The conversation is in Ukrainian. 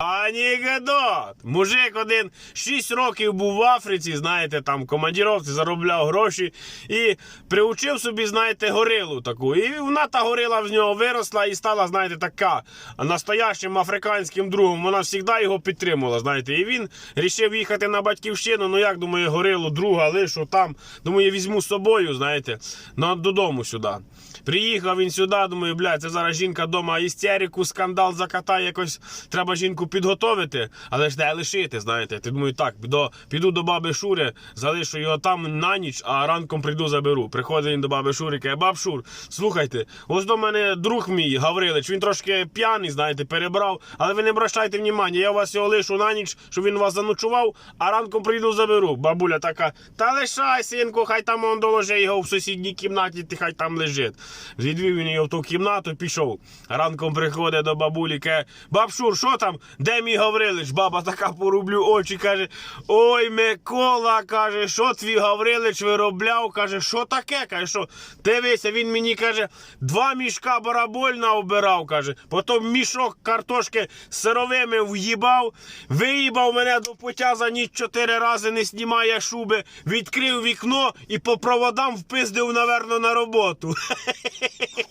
Анекдот! Мужик один 6 років був в Африці, знаєте, там командіровці заробляв гроші і приучив собі, знаєте, горилу таку. І вона та горила з нього виросла і стала, знаєте, така настоящим африканським другом. Вона завжди його підтримувала, знаєте. І він рішив їхати на батьківщину. Ну як думаю, горилу, друга лишу там. Думаю, візьму з собою, знаєте, на додому сюди. Приїхав він сюди, думаю, блядь, це зараз жінка вдома істерику, скандал закатає, якось треба жінку підготовити, але ж де лишити, знаєте. Ти думаю, так, до, піду до баби Шури, залишу його там на ніч, а ранком прийду заберу. Приходить він до баби Шури, каже, баб Шур, слухайте, ось до мене друг мій Гаврилич, він трошки п'яний, знаєте, перебрав, але ви не обращайте внимання, я вас його лишу на ніч, щоб він вас заночував, а ранком прийду заберу. Бабуля така, та лишай, синку, хай там он доложи його в сусідній кімнаті, ти хай там лежить. Відвів він його в ту кімнату, пішов. Ранком приходить до бабулі, каже, баб Шур, що там? Де мій Гаврилич? Баба така порублю очі, каже, ой, Микола, каже, що твій Гаврилич виробляв? Каже, що таке? Каже, що дивися, він мені каже, два мішка барабольна обирав, каже, потім мішок картошки з сировими в'їбав, виїбав мене до пуття за ніч чотири рази, не знімає шуби, відкрив вікно і по проводам впиздив, наверно, на роботу.